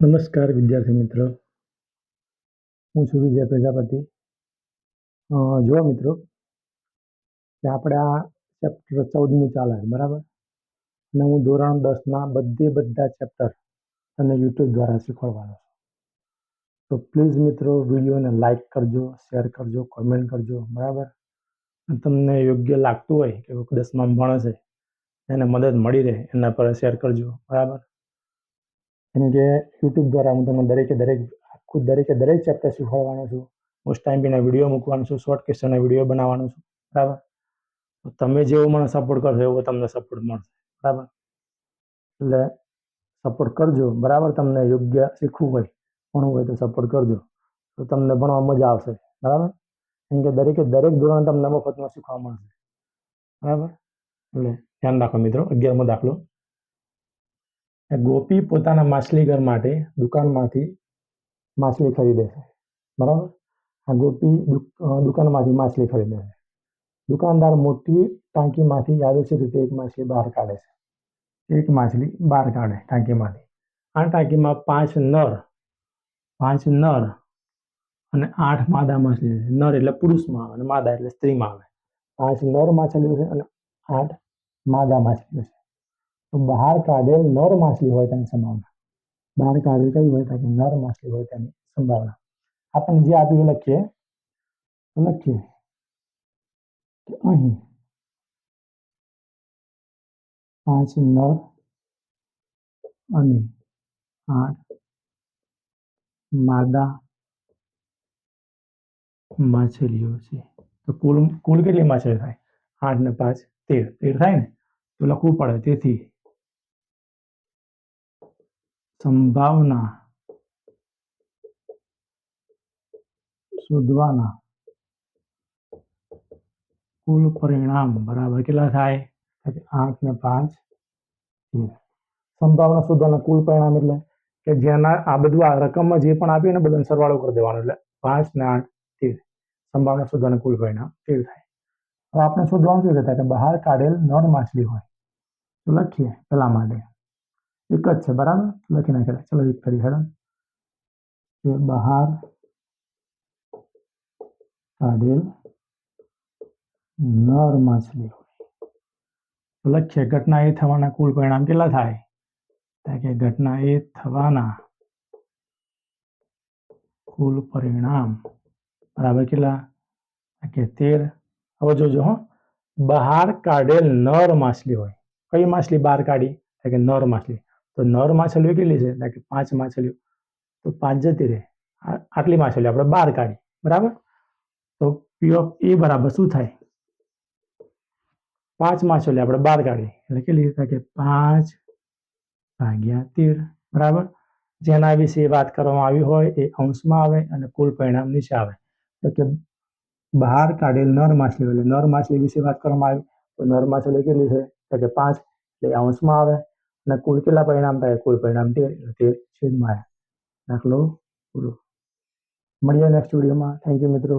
નમસ્કાર વિદ્યાર્થી મિત્રો. હું છું વિજય પ્રજાપતિ. જુઓ મિત્રો કે આપણે આ ચેપ્ટર ચૌદમું ચાલે બરાબર? અને હું ધોરણ દસના બધે બધા ચેપ્ટર અને યુટ્યુબ દ્વારા શીખવાડવાનો છું. તો પ્લીઝ મિત્રો, વિડીયોને લાઇક કરજો શેર કરજો કોમેન્ટ કરજો, બરાબર? તમને યોગ્ય લાગતું હોય કે દસમાં ભણે છે એને મદદ મળી રહે, એના પર શેર કરજો, બરાબર? કેમ કે યુટ્યુબ દ્વારા હું તમને દરેકે દરેક, આખું દરેકે દરેક ચેપ્ટર શીખવાડવાનો છું. મોસ્ટ ટાઈમ બીના વીડિયો મૂકવાનો છું શોર્ટ ક્વેશ્ચનના વીડિયો બનાવવાનો છું. બરાબર? તમે જેવો મને સપોર્ટ કરશો, એવો તમને સપોર્ટ મળશે. બરાબર? એટલે સપોર્ટ કરજો. બરાબર? તમને યોગ્ય શીખવું હોય, ભણવું હોય તો સપોર્ટ કરજો. તો તમને ભણવા મજા આવશે. બરાબર? કેમ કે દરેકે દરેક ધોરણ તમને મફતમાં શીખવા મળશે. બરાબર? એટલે ધ્યાન રાખો મિત્રો, અગિયારમો દાખલો. ગોપી પોતાના માછલીઘર માટે દુકાનમાંથી માછલી ખરીદે છે. બરાબર? આ ગોપી દુકાનમાંથી માછલી ખરીદે છે. દુકાનદાર મોટી ટાંકીમાંથી યાદચ્છિક રીતે એક માછલી બહાર કાઢે છે. એક માછલી બહાર કાઢે ટાંકીમાંથી. આ ટાંકીમાં પાંચ નર પાંચ નર અને આઠ માદા માછલી છે. નર એટલે પુરુષમાં આવે અને માદા એટલે સ્ત્રીમાં આવે. પાંચ નર માછલીઓ છે અને આઠ માદા માછલીઓ છે. તો બહાર કાઢેલ નર માછલી હોય તેની સંભાવના બહાર કાઢેલ કઈ હોય તો કે નર માછલી હોય તેની સંભાવના આપણને જે આપ્યું એ લખીએ તો લખીએ કે અહીં પાંચ નર અને આઠ માદા માછલીઓ છે તો કુલ કુલ કેટલી માછલીઓ થાય આઠ ને પાંચ તેર તેર થાય ને તો લખવું પડે તેથી સંભાવના શોધવાના કુલ પરિણામ બરાબર કેટલા થાય? આઠ ને પાંચ. સંભાવના શોધવાના કુલ પરિણામ એટલે કે જેના આ બધું આ રકમમાં જે પણ આપીએ ને બધાને સરવાળો કરી દેવાનો એટલે પાંચ ને આઠ તેર. સંભાવના શોધવાના કુલ પરિણામ તેર થાય. હવે આપણે શોધવાનું શું થાય કે બહાર કાઢેલ નર માછલી હોય. તો લખીએ પેલા માટે. એક જ છે બરાબર લખી નાખેલા ચલો એક કરી હેડો બહાર કાઢેલ નર માછલી લખીએ ઘટના એ થવાના કુલ પરિણામ કેટલા થાય કે ઘટના એ થવાના કુલ પરિણામ બરાબર કેટલા કે તેર હવે જોજો હો બહાર કાઢેલ નર માછલી હોય કઈ માછલી બહાર કાઢી કે નર માછલી તો નર માછલીઓ કેટલી છે? કે પાંચ માછલીઓ. તો પાંચ જતી રહે. આટલી માછલીઓ આપણે બહાર કાઢી. બરાબર? તો પી ઓફ એ બરાબર શું થાય? પાંચ માછલીઓ આપણે બહાર કાઢી. એટલે કેટલી થાય કે પાંચ ભાગ્યા તેર. બરાબર? જેના વિશે વાત કરવામાં આવી હોય એ અંશમાં આવે અને કુલ પરિણામ નીચે આવે. તો કે બહાર કાઢેલ નર માછલીઓ. એટલે નર માછલી વિશે વાત કરવામાં આવી. તો નર માછલી કેટલી છે? તો કે પાંચ. એટલે અંશમાં આવે. અને કુલ કેટલા પરિણામ થાય કુલ પરિણામ તેર તેર છેદમાં દાખલો પૂરો મળીએ નેક્સ્ટ વિડીયોમાં થેન્ક યુ મિત્રો.